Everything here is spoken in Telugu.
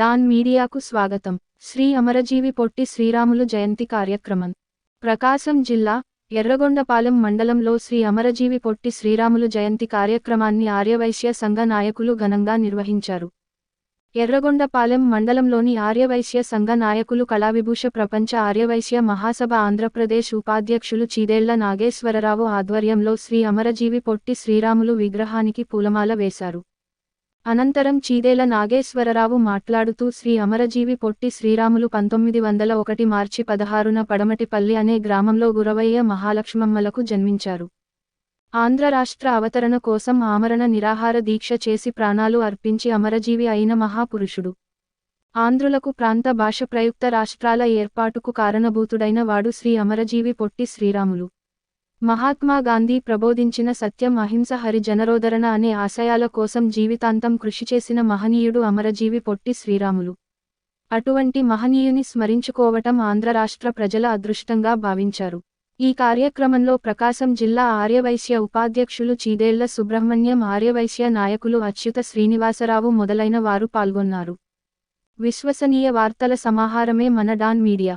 డాన్ మీడియాకు స్వాగతం. శ్రీ అమరజీవి పొట్టి శ్రీరాములు జయంతి కార్యక్రమం. ప్రకాశం జిల్లా ఎర్రగొండపాలెం మండలంలో శ్రీ అమరజీవి పొట్టి శ్రీరాములు జయంతి కార్యక్రమాన్ని ఆర్యవైశ్య సంఘ నాయకులు ఘనంగా నిర్వహించారు. ఎర్రగొండపాలెం మండలంలోని ఆర్యవైశ్య సంఘ నాయకులు కళావిభూష ప్రపంచ ఆర్యవైశ్య మహాసభ ఆంధ్రప్రదేశ్ ఉపాధ్యక్షులు చీదేళ్ళ నాగేశ్వరరావు ఆధ్వర్యంలో శ్రీ అమరజీవి పొట్టి శ్రీరాములు విగ్రహానికి పూలమాల వేశారు. అనంతరం చీదేల నాగేశ్వరరావు మాట్లాడుతూ శ్రీ అమరజీవి పొట్టి శ్రీరాములు పంతొమ్మిది వందల ఒకటి మార్చి పదహారున పడమటిపల్లి అనే గ్రామంలో గురవయ్య మహాలక్ష్మమ్మలకు జన్మించారు. ఆంధ్ర రాష్ట్ర అవతరణ కోసం ఆమరణ నిరాహార దీక్ష చేసి ప్రాణాలు అర్పించి అమరజీవి అయిన మహాపురుషుడు. ఆంధ్రులకు ప్రాంత భాష ప్రయుక్త రాష్ట్రాల ఏర్పాటుకు కారణభూతుడైన వాడు శ్రీ అమరజీవి పొట్టి శ్రీరాములు. మహాత్మాగాంధీ ప్రబోధించిన సత్యం అహింస హరి జనరోధరణ అనే ఆశయాల కోసం జీవితాంతం కృషి చేసిన మహనీయుడు అమరజీవి పొట్టి శ్రీరాములు. అటువంటి మహనీయుని స్మరించుకోవటం ఆంధ్ర రాష్ట్ర ప్రజల అదృష్టంగా భావించారు. ఈ కార్యక్రమంలో ప్రకాశం జిల్లా ఆర్యవైశ్య ఉపాధ్యక్షులు చీదేళ్ళ సుబ్రహ్మణ్యం ఆర్యవైశ్య నాయకులు అచ్యుత శ్రీనివాసరావు మొదలైన వారు పాల్గొన్నారు. విశ్వసనీయ వార్తల సమాహారమే మన డాన్ మీడియా.